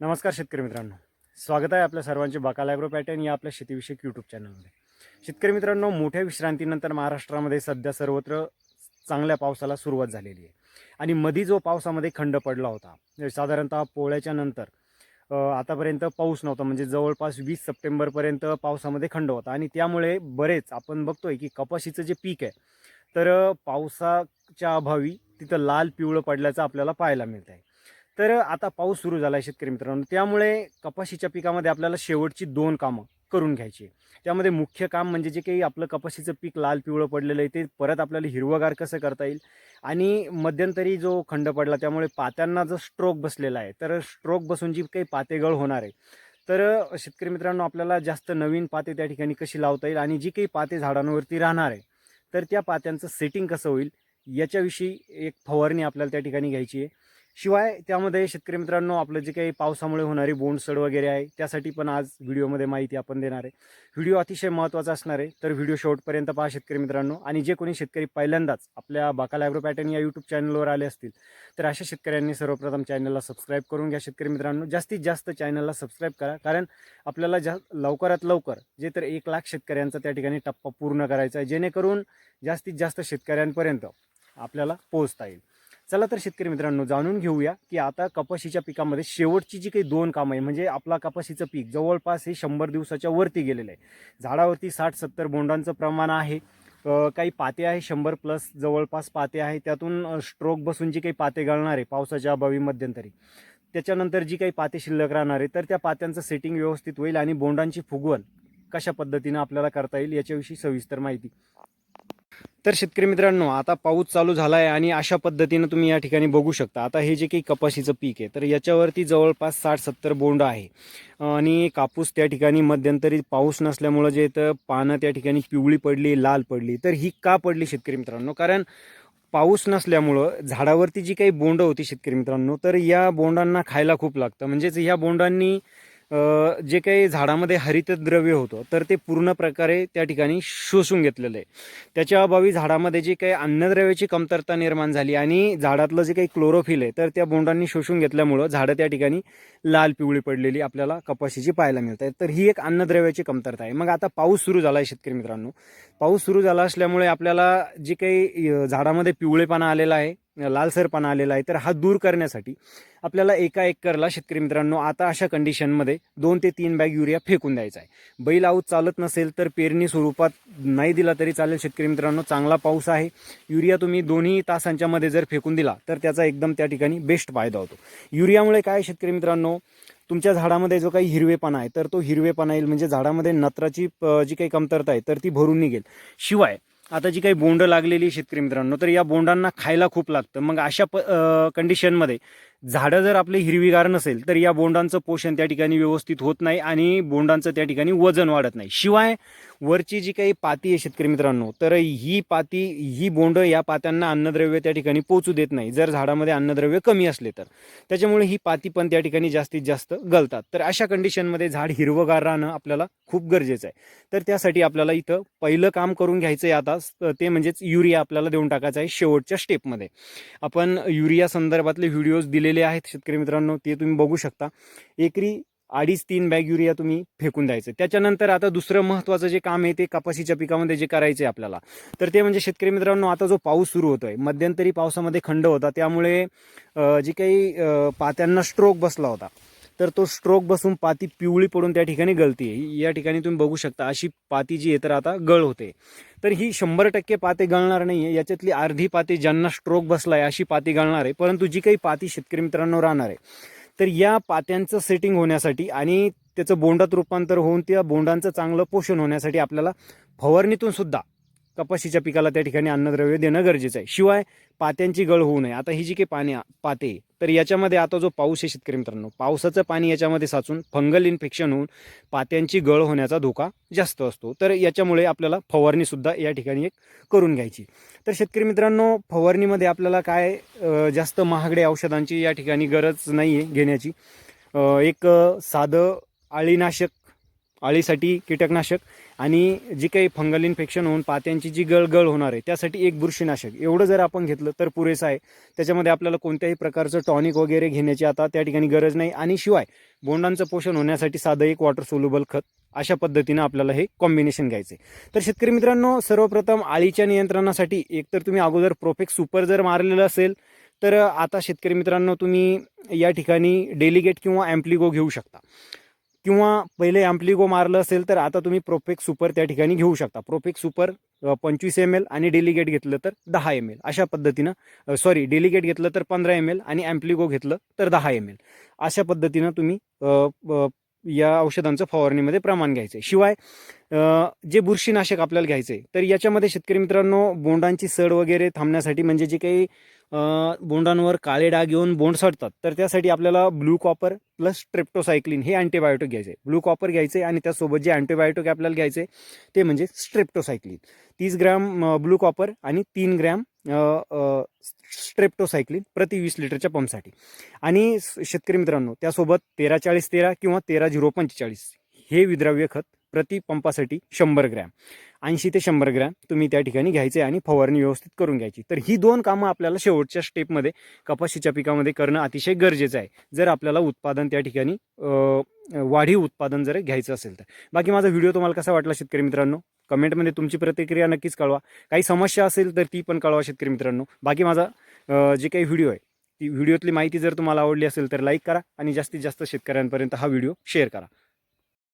नमस्कार शेतकरी मित्रांनो. स्वागत आहे आपल्या सर्वांचे बाकाल ॲग्रो पॅटर्न या आपल्या शेतीविषयक यूट्यूब चॅनलमध्ये शेतकरी मित्रांनो मोठ्या विश्रांतीनंतर महाराष्ट्रामध्ये सध्या सर्वत्र चांगल्या पावसाला सुरुवात झालेली आहे. आणि मधी जो पावसामध्ये खंड पडला होता म्हणजे साधारणतः पोळ्याच्या नंतर आतापर्यंत पाऊस नव्हता म्हणजे जवळपास वीस सप्टेंबरपर्यंत पावसामध्ये खंड होता. आणि त्यामुळे बरेच आपण बघतोय की कपाशीचं जे पीक आहे तर पावसाच्या अभावी तिथं लाल पिवळं पडल्याचं आपल्याला पाहायला मिळत आहे तर आता पाऊस सुरू झाला आहे शेतकरी मित्रांनो. त्यामुळे कपाशीच्या पिकामध्ये आपल्याला शेवटची दोन कामं करून घ्यायची आहे. त्यामध्ये मुख्य काम म्हणजे जे काही आपलं कपाशीचं पीक लाल पिवळं पडलेलं आहे ते परत आपल्याला हिरवगार कसं करता येईल? आणि मध्यंतरी जो खंड पडला त्यामुळे पात्यांना जो स्ट्रोक बसलेला आहे तर स्ट्रोक बसून जी काही पातेगळ होणार आहे तर शेतकरी मित्रांनो आपल्याला जास्त नवीन पाते त्या ठिकाणी कशी लावता येईल आणि जी काही पाते झाडांवरती राहणार आहे तर त्या पात्यांचं सेटिंग कसं होईल याच्याविषयी एक फवारणी आपल्याला त्या ठिकाणी घ्यायची आहे. शिवाय त्यामध्ये शेतकरी मित्रांनो आपलं जे काही पावसामुळे होणारी बोंडसड वगैरे आहे त्यासाठी पण आज व्हिडिओमध्ये माहिती आपण देणार आहे. व्हिडिओ अतिशय महत्त्वाचा असणार आहे तर व्हिडिओ शेवटपर्यंत पहा शेतकरी मित्रांनो. आणि जे कोणी शेतकरी पहिल्यांदाच आपल्या बाकाला ॲग्रो पॅटर्न या यूट्यूब चॅनलवर आले असतील तर अशा शेतकऱ्यांनी सर्वप्रथम चॅनलला सबस्क्राईब करून घ्या शेतकरी मित्रांनो. जास्तीत जास्त चॅनलला सबस्क्राईब करा कारण आपल्याला जा लवकरात लवकर जे तर एक लाख शेतकऱ्यांचा त्या ठिकाणी टप्पा पूर्ण करायचा आहे जेणेकरून जास्तीत जास्त शेतकऱ्यांपर्यंत आपल्याला पोहोचता येईल. चला तर शेतकरी मित्रांनो जाणून घेऊया की आता कपाशीच्या पिकामध्ये शेवटची जी काही दोन कामं आहे म्हणजे आपला कपाशीचं पीक जवळपास हे शंभर दिवसाच्या वरती गेलेलं आहे. झाडावरती साठ सत्तर बोंडांचं प्रमाण आहे. काही पाते आहे शंभर प्लस जवळपास पाते आहे. त्यातून स्ट्रोक बसून जी काही पाते गळणार आहे पावसाच्या अभावी मध्यंतरी. त्याच्यानंतर जी काही पाते शिल्लक राहणार आहे तर त्या पात्यांचं सेटिंग व्यवस्थित होईल आणि बोंडांची फुगवण कशा पद्धतीनं आपल्याला करता येईल याच्याविषयी सविस्तर माहिती. तर शेतकरी मित्रांनो आता पाऊस चालू झाला आहे आणि अशा पद्धतीनं तुम्ही या ठिकाणी बघू शकता. आता हे जे काही कपाशीचं पीक आहे तर याच्यावरती जवळपास साठ सत्तर बोंड आहे. आणि कापूस त्या ठिकाणी मध्यंतरी पाऊस नसल्यामुळं जे तर पानं त्या ठिकाणी पिवळी पडली लाल पडली. तर ही का पडली शेतकरी मित्रांनो? कारण पाऊस नसल्यामुळं झाडावरती जी काही बोंड होती शेतकरी मित्रांनो तर या बोंडांना खायला खूप लागतं. म्हणजेच या बोंडांनी जे काही झाडामध्ये हरितद्रव्य होतं तर ते पूर्ण प्रकारे त्या ठिकाणी शोषून घेतलेलं आहे. त्याच्या अभावी झाडामध्ये जी काही अन्नद्रव्याची कमतरता निर्माण झाली आणि झाडातलं जे काही क्लोरोफिल आहे तर त्या बोंडांनी शोषून घेतल्यामुळं झाडं त्या ठिकाणी लाल पिवळी पडलेली आपल्याला कपाशीची पाहायला मिळत. आहे तर ही एक अन्नद्रव्याची कमतरता आहे. मग आता पाऊस सुरू झाला आहे शेतकरी मित्रांनो. पाऊस सुरू झाला असल्यामुळे आपल्याला जे काही झाडामध्ये पिवळेपणा आलेला आहे लालसरपणा आलेला आहे तर हा दूर करण्यासाठी आपल्याला एका एकरला शेतकरी मित्रांनो आता अशा कंडिशनमध्ये दोन ते तीन बॅग युरिया फेकून द्यायचा आहे. बैल आऊत चालत नसेल तर पेरणी स्वरूपात नाही दिला तरी चालेल शेतकरी मित्रांनो चांगला पाऊस आहे. युरिया तुम्ही दोन्ही तासांच्या मध्ये जर फेकून दिला तर त्याचा एकदम त्या ठिकाणी बेस्ट फायदा होतो. युरियामुळे काय शेतकरी मित्रांनो तुमच्या झाडामध्ये जो काही हिरवेपणा आहे तर तो हिरवेपणा येईल म्हणजे झाडामध्ये नत्राची जी काही कमतरता आहे तर ती भरून निघेल. शिवाय आता जी काही बोंड लागलेली आहे शेतकरी मित्रांनो तर या बोंडांना खायला खूप लागतं. मग अशा प कंडिशनमध्ये झाडं जर आपली हिरवीगार नसेल तर या बोंडांचं पोषण त्या ठिकाणी व्यवस्थित होत नाही आणि बोंडांचं त्या ठिकाणी वजन वाढत नाही. शिवाय वरची जी काही पाती आहे शेतकरी मित्रांनो तर ही पाती ही बोंड या पात्यांना अन्नद्रव्य त्या ठिकाणी पोचू देत नाही. जर झाडामध्ये अन्नद्रव्य कमी असले तर. त्याच्यामुळे ही पाती पण त्या ठिकाणी जास्तीत जास्त गलतात तर अशा कंडिशनमध्ये झाड हिरवगार राहणं आपल्याला खूप गरजेचं आहे. तर त्यासाठी आपल्याला इथं पहिलं काम करून घ्यायचं आहे आता ते म्हणजेच युरिया आपल्याला देऊन टाकायचं आहे शेवटच्या स्टेपमध्ये आपण युरिया संदर्भातले व्हिडिओज दिले दिलेले आहेत शेतकरी मित्रांनो ते तुम्ही बघू शकता. एकरी अडीच तीन बॅग युरिया तुम्ही फेकून द्यायचं. त्याच्यानंतर आता दुसरं महत्त्वाचं जे काम आहे ते कपाशीच्या पिकामध्ये जे करायचे आपल्याला. तर ते म्हणजे शेतकरी मित्रांनो आता जो पाऊस सुरू होतोय मध्यंतरी पावसामध्ये खंड होता. त्यामुळे जे जी काही पात्यांना स्ट्रोक बसला होता. तर तो स्ट्रोक बसून पाती पिवळी पडून त्या ठिकाणी गळती आहे या ठिकाणी तुम्ही बघू शकता अशी पाती जी आहे तर आता गळ होते. तर ही शंभर टक्के पाते गळणार नाही आहे याच्यातली अर्धी पाती ज्यांना स्ट्रोक बसला आहे अशी पाती गळणार आहे. परंतु जी काही पाती शेतकरी मित्रांनो राहणार आहे तर या पात्यांचं सेटिंग होण्यासाठी आणि त्याचं बोंडात रूपांतर होऊन त्या बोंडांचं चांगलं पोषण होण्यासाठी आपल्याला फवारणीतून सुद्धा कपाशीच्या पिकाला त्या ठिकाणी अन्नद्रव्य देणं गरजेचं आहे. शिवाय पात्यांची गळ होऊ नये. आता ही जी काही पाणी पाते तर याच्यामध्ये आता जो पाऊस आहे शेतकरी मित्रांनो पावसाचं पाणी याच्यामध्ये साचून फंगल इन्फेक्शन होऊन पात्यांची गळ होण्याचा धोका जास्त असतो. तर याच्यामुळे आपल्याला फवारणीसुद्धा या ठिकाणी एक करून घ्यायची. तर शेतकरी मित्रांनो फवारणीमध्ये आपल्याला काय जास्त महागड्या औषधांची या ठिकाणी गरज नाही आहे घेण्याची एक साधं आळीनाशक अळीसाठी कीटकनाशक आणि जी काही फंगल इन्फेक्शन होऊन पात्यांची जी गळगळ होणार आहे त्यासाठी एक बुरशीनाशक. एवढं जर आपण घेतलं तर पुरेसं आहे. त्याच्यामध्ये आपल्याला कोणत्याही प्रकारचं टॉनिक वगैरे घेण्याची आता त्या ठिकाणी गरज नाही. आणि शिवाय बोंडांचं पोषण होण्यासाठी साधं एक वॉटर सोल्युबल खत अशा पद्धतीनं आपल्याला हे कॉम्बिनेशन घ्यायचं आहे तर शेतकरी मित्रांनो सर्वप्रथम आळीच्या नियंत्रणासाठी एकतर तुम्ही अगोदर प्रोफेक्स सुपर जर मारलेलं असेल तर आता शेतकरी मित्रांनो तुम्ही या ठिकाणी डेलिगेट किंवा ॲम्प्लिगो घेऊ शकता. किंवा पहिले ॲम्प्लिगो मारलं असेल तर आता तुम्ही प्रोफेक्ट सुपर त्या ठिकाणी घेऊ शकता. प्रोफेक सुपर पंचवीस एम एल आणि डेलिगेट घेतलं तर दहा एम एल अशा पद्धतीनं सॉरी डेलिगेट घेतलं तर पंधरा एम एल आणि ॲम्प्लिगो घेतलं तर दहा एम एल अशा पद्धतीनं तुम्ही या औषधांचं फवारणीमध्ये प्रमाण घ्यायचं आहे शिवाय जे बुरशीनाशक आपल्याला घ्यायचं आहे तर याच्यामध्ये शेतकरी मित्रांनो बोंडांची सड वगैरे थांबण्यासाठी म्हणजे जे काही बोंडांवर काळे डाग येऊन बोंड सडतात. तर त्यासाठी आपल्याला ब्लू कॉपर प्लस स्ट्रेप्टोसायक्लिन हे अँटीबायोटिक घ्यायचे. आहे ब्लू कॉपर घ्यायचे आहे आणि त्यासोबत जे अँटीबायोटिक आपल्याला घ्यायचे ते म्हणजे स्ट्रेप्टोसायक्लिन. तीस ग्रॅम ब्लू कॉपर आणि तीन ग्रॅम स्ट्रेप्टोसायक्लिन प्रति वीस लिटरच्या पंपसाठी. आणि शेतकरी मित्रांनो त्यासोबत तेरा चाळीस तेरा किंवा तेरा झिरो पंचेचाळीस हे विद्राव्य खत प्रति पंपासाठी शंभर ग्रॅम. ऐंशी ते शंभर ग्रॅम तुम्ही त्या ठिकाणी घ्यायचे आणि फवारणी व्यवस्थित करून घ्यायची. तर ही दोन कामं आपल्याला शेवटच्या स्टेपमध्ये कपाशीच्या पिकामध्ये करणं अतिशय गरजेचं आहे. जर आपल्याला उत्पादन त्या ठिकाणी वाढीव उत्पादन जर घ्यायचं असेल तर. बाकी माझा व्हिडिओ तुम्हाला कसा वाटला शेतकरी मित्रांनो? कमेंटमध्ये तुमची प्रतिक्रिया नक्कीच कळवा. काही समस्या असेल तर ती पण कळवा शेतकरी मित्रांनो. बाकी माझा जे काही व्हिडिओ आहे ती व्हिडिओतली माहिती जर तुम्हाला आवडली असेल तर लाईक करा आणि जास्तीत जास्त शेतकऱ्यांपर्यंत हा व्हिडिओ शेअर करा.